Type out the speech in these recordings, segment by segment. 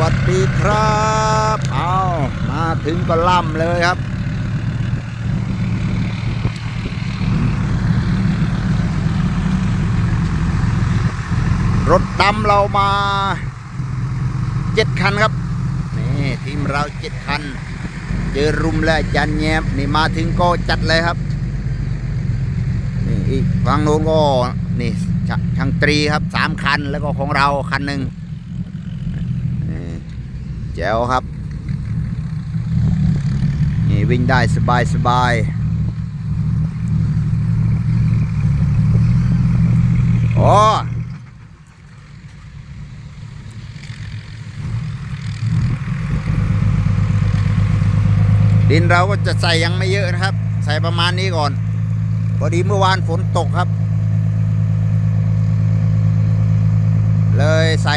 วัสดีครับเอามาถึงก็ล่ำเลยครับ รถดำเรามาเจ็ดคันครับ นี่ทีมเราเจ็ดคัน เจอรุมและจันแยบนี่มาถึงก็จัดเลยครับ นี่อีกฝั่งโน้นก็นี่ช่างตรีครับสามคันแล้วก็ของเราคันหนึ่ง จ๋วครับ นี่วิ่งได้สบายสบายโอ้ดินเราก็จะใส่ยังไม่เยอะนะครับ ใส่ประมาณนี้ก่อนพอดีเมื่อวานฝนตกครับ เลยใส่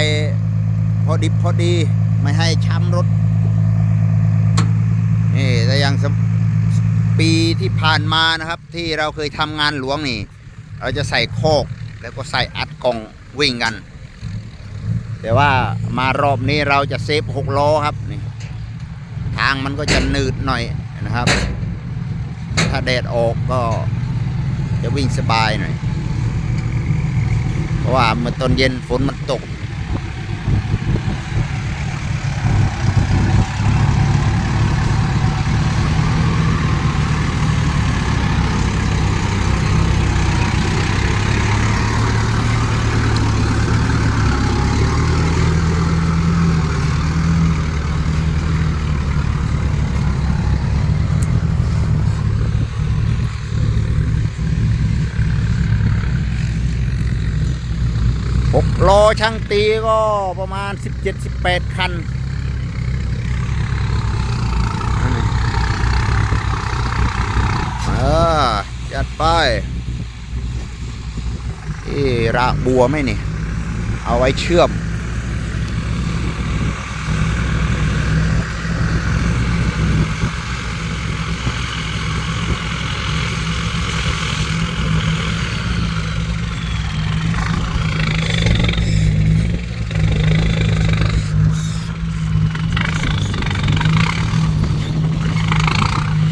พอดิบพอดี ไม่ให้ช้ำรถนี่แต่อยังปีที่ผ่านมานะครับ ที่เราเคยทำงานหลวงนี่ เราจะใส่โคกแล้วก็ใส่อัดกล่องวิ่งกัน แต่ว่ามารอบนี้เราจะเซฟหกล้อครับนี่ทางมันก็จะหนืดหน่อยนะครับ ถ้าแดดออกก็จะวิ่งสบายหน่อย เพราะว่าเมื่อตอนเย็นฝนมันตก หกล้อช่างตีก็ประมาณ 17-18 คันเออจัดไปที่ระบัวไหมนี่ เอาไว้เชื่อม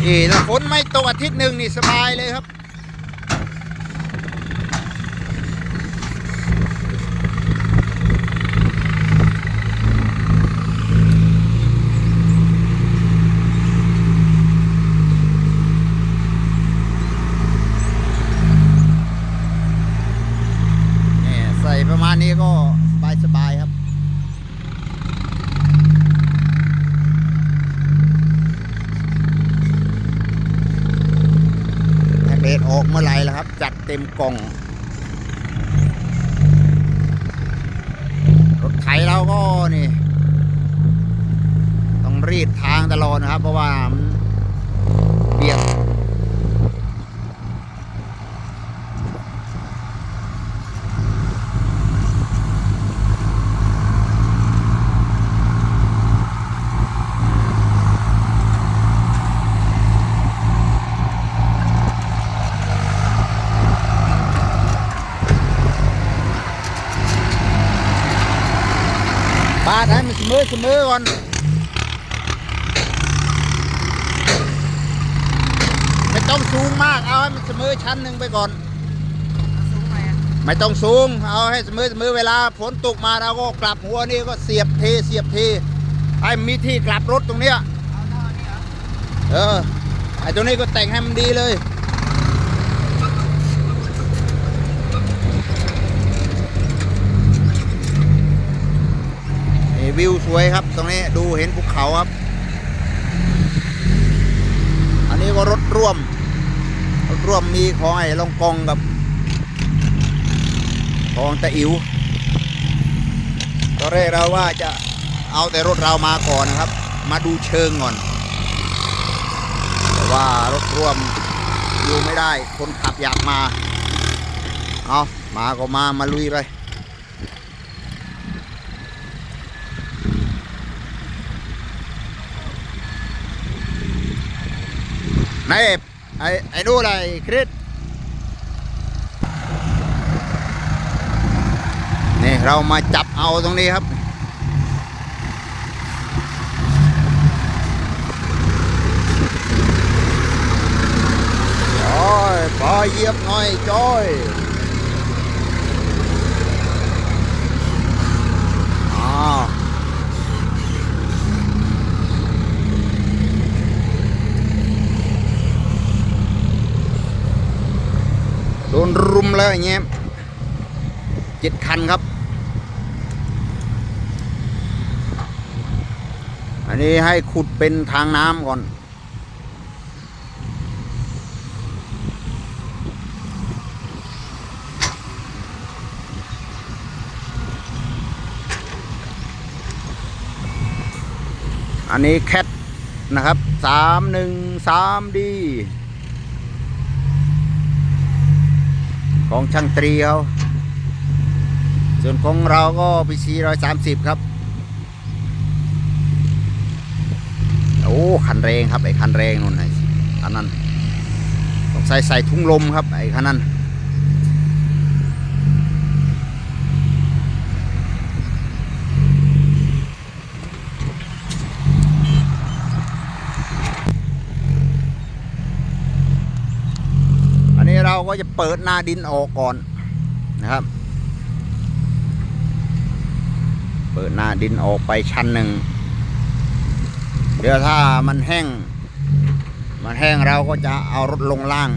นี่ถ้าฝนไม่ตกอาทิตย์หนึ่งนี่สบายเลยครับ นี่ใส่ประมาณนี้ก็สบายสบายๆครับ แพ็กเกจออกเมื่อไหร่แล้วครับ จัดเต็มกล่อง รถไถเราก็นี่ ต้องรีดทางตลอดนะครับ เพราะว่ามันเบียด ดให้มันเสมอเสมอก่อนไม่ต้องสูงมากเอาให้มันเสมอชั้นหนึ่งไปก่อน ไม่ต้องสูง เอาให้เสมอเสมอเวลาฝนตกมาเราก็กลับหัวนี่ก็เสียบเทเสียบเทให้มีที่กลับรถตรงเนี้ยเอาท่อนี่เหรอเออไอ้ตรงนี้ก็แต่งให้มันดีเลย วิวสวยครับ ตรงนี้ดูเห็นภูเขาครับ อันนี้ก็รถร่วม รถร่วมมีของไอ้ลองกองกับของตะอิ๋วตอนแรกเราว่าจะเอาแต่รถเรามาก่อนนะครับ มาดูเชิงก่อน แต่ว่ารถร่วมอยู่ไม่ได้ คนขับอยากมา เอามาก็มามาลุยไป ไหนไอ้ไอ้นู่นอไรคริสนี่เรามาจับเอาตรงนี้ครับจ่อยปะเยียบหน่อยจ่อย นรุมแล้วอย่างเงี้ยเจ็ดคันครับ อันนี้ให้ขุดเป็นทางน้ำก่อนอันนี้แคทนะครับสามหนึ่งสามดี ของช่างตรีเขาส่วนของเราก็พีซีร้อยสามสิบครับ โอ้คันแรงครับไอ้คันแรงนู่นไอ้คันนั้นต้องใส่ใส่ถุงลมครับไอ้คันนั้นอันนี้เรา ก็จะเปิดหน้าดินออกก่อนนะครับ เปิดหน้าดินออกไปชั้นหนึ่งเดี๋ยวถ้ามันแห้ง มันแห้งเราก็จะเอารถลงล่าง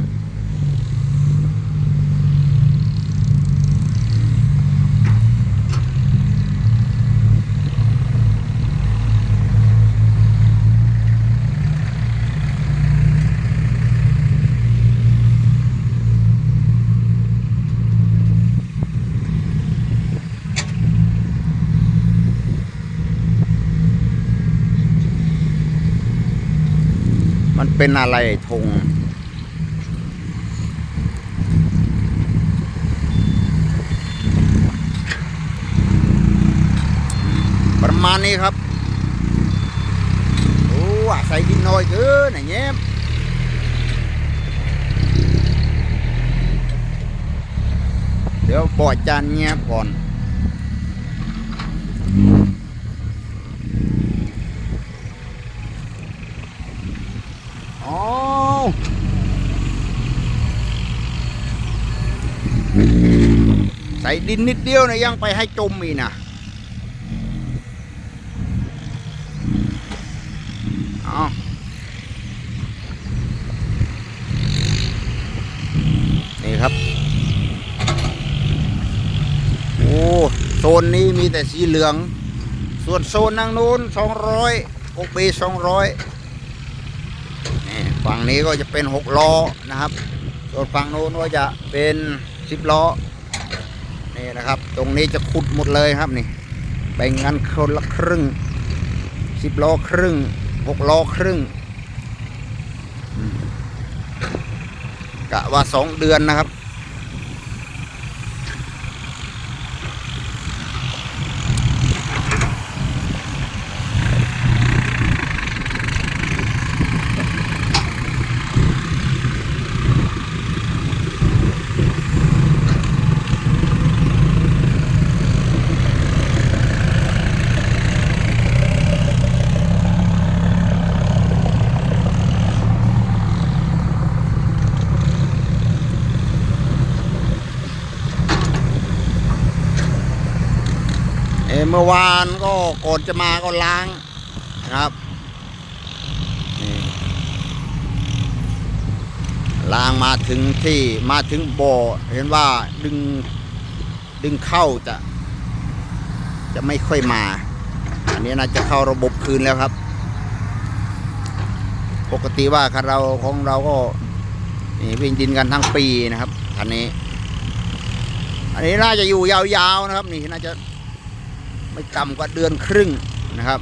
เป็นอะไรธงประมาณนี้ครับโอ้ใส่ดินน้อยเกินอย่างเงี้ยเดี๋ยวปล่อยจานเงียบก่อน อ๋อ ใส่ดินนิดเดียวนะยังไปให้จมอีกนะเอานี่ครับ โอ้โซนนี้มีแต่สีเหลือง ส่วนโซนนั่งนู้นสองร้อยโอเบสองร้อยนี่ฝั่งนี้ก็จะเป็นหกล้อนะครับ ส่วนฝั่งโน้นก็จะเป็นสิบล้อ นี่นะครับ ตรงนี้จะขุดหมดเลยครับนี่แบ่งกันคนละครึ่งสิบล้อครึ่งหกล้อครึ่งกะว่าสองเดือนนะครับ มื่อวานก็ก่อนจะมาก็ล้างนะครับล้างมาถึงที่มาถึงบ่อเห็นว่าดึงดึงเข้าจะ จะไม่ค่อยมา อันนี้น่าจะเข้าระบบคืนแล้วครับ ปกติว่าคันเราของเราก็นี่วิ่งดินกันทั้งปีนะครับคันนี้ อันนี้น่าจะอยู่ยาวๆนะครับ นี่น่าจะ ไม่ต่ำกว่าเดือนครึ่งนะครับ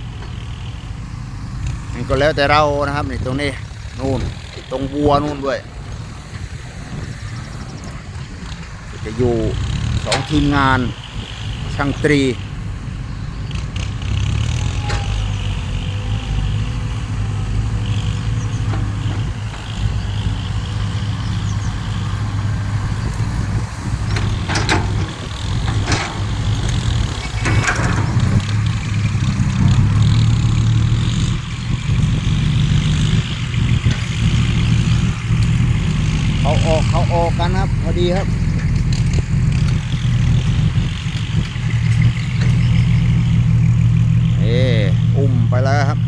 นี่ก็แล้วแต่เรานะครับนี่ตรงนี้นู่นตรงวัวนู่นด้วย จะอยู่สองทีมงานช่างตรี เขาออกเขาอ นะครับ พอ ดีครับเออุ้มไปแล้วครับ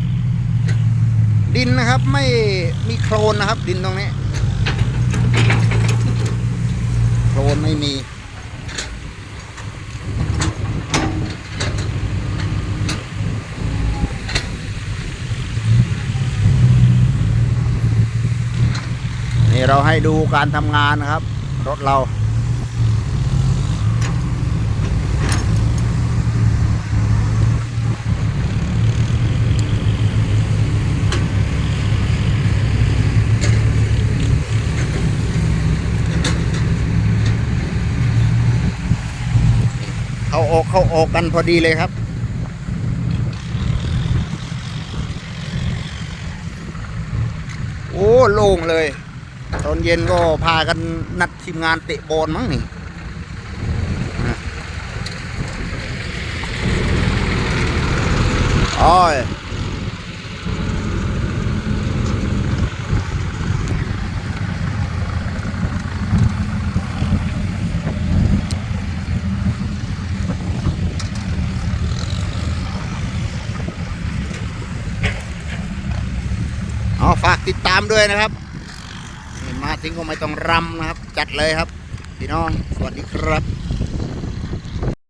ดินนะครับไม่มีโคลนนะครับ ดินตรงนี้ โคลนไม่มีนี่เราให้ดูการทำงานนะครับ รถเราเข้าออกเข้าออกกันพอดีเลยครับโอ้โล่งเลย ตอนเย็นก็พากันนัดทีมงานเตะบอลมั้งนี่อะโอ้ยเอาฝากติดตามด้วยนะครับ ทิ้งก็ไม่ต้องรำนะครับ จัดเลยครับ พี่น้อง สวัสดีครับ